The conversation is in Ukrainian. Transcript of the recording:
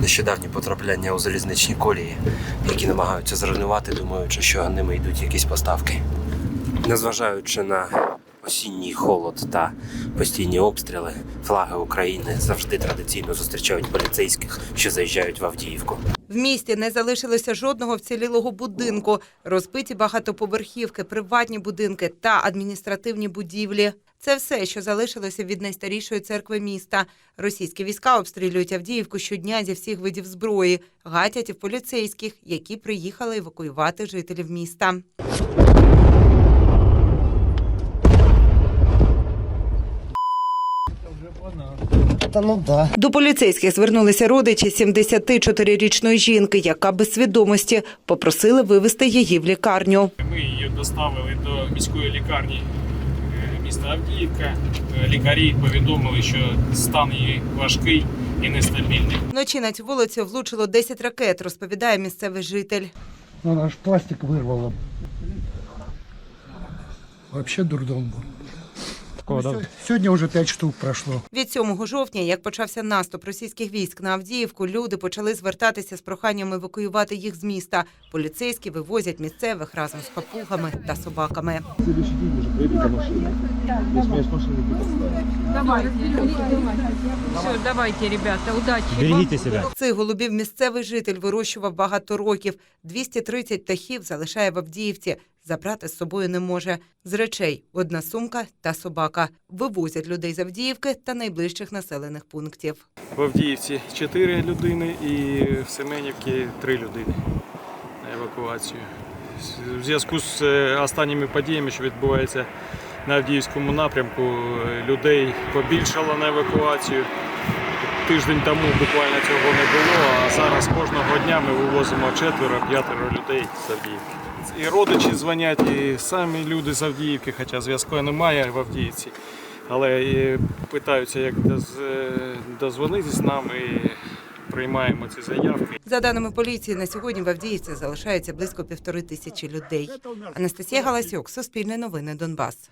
нещодавні потрапляння у залізничні колії, які намагаються зруйнувати, думаючи, що ними йдуть якісь поставки. Незважаючи на осінній холод та постійні обстріли, флаги України завжди традиційно зустрічають поліцейських, що заїжджають в Авдіївку. В місті не залишилося жодного вцілілого будинку. Розбиті багатоповерхівки, приватні будинки та адміністративні будівлі. Це все, що залишилося від найстарішої церкви міста. Російські війська обстрілюють Авдіївку щодня зі всіх видів зброї, гатять і поліцейських, які приїхали евакуювати жителів міста. Та ну да. До поліцейських звернулися родичі 74-річної жінки, яка без свідомості попросили вивезти її в лікарню. Ми її доставили до міської лікарні е, міста Авдіївка. Е, Лікарі повідомили, що стан її важкий і нестабільний. Вночі на цю вулицю влучило 10 ракет, розповідає місцевий житель. Вона аж пластик вирвала. Вообще дурдом був. Сьо- Сьогодні вже 5 штук пройшло. Від 7 жовтня, як почався наступ російських військ на Авдіївку, люди почали звертатися з проханням евакуювати їх з міста. Поліцейські вивозять місцевих разом з папугами та собаками. Все, давайте, ребята, удачи. Берегите себя. Цих голубів місцевий житель вирощував багато років. 230 птахів залишає в Авдіївці. Забрати з собою не може. З речей одна сумка та собака. Вивозять людей з Авдіївки та найближчих населених пунктів. В Авдіївці 4 людини і в Семенівці 3 людини на евакуацію. В зв'язку з е, останніми подіями, що відбуваються на Авдіївському напрямку, людей побільшало на евакуацію. Тиждень тому буквально цього не було, а зараз кожного дня ми вивозимо четверо-п'ятеро людей з Авдіївки. І родичі дзвонять, і самі люди з Авдіївки, хоча зв'язку немає в Авдіївці. Але і питаються, як з дозвонитись нам і приймаємо ці заявки. За даними поліції, на сьогодні в Авдіївці залишається близько півтори тисячі людей. Анастасія Галасюк, Суспільне новини, Донбас.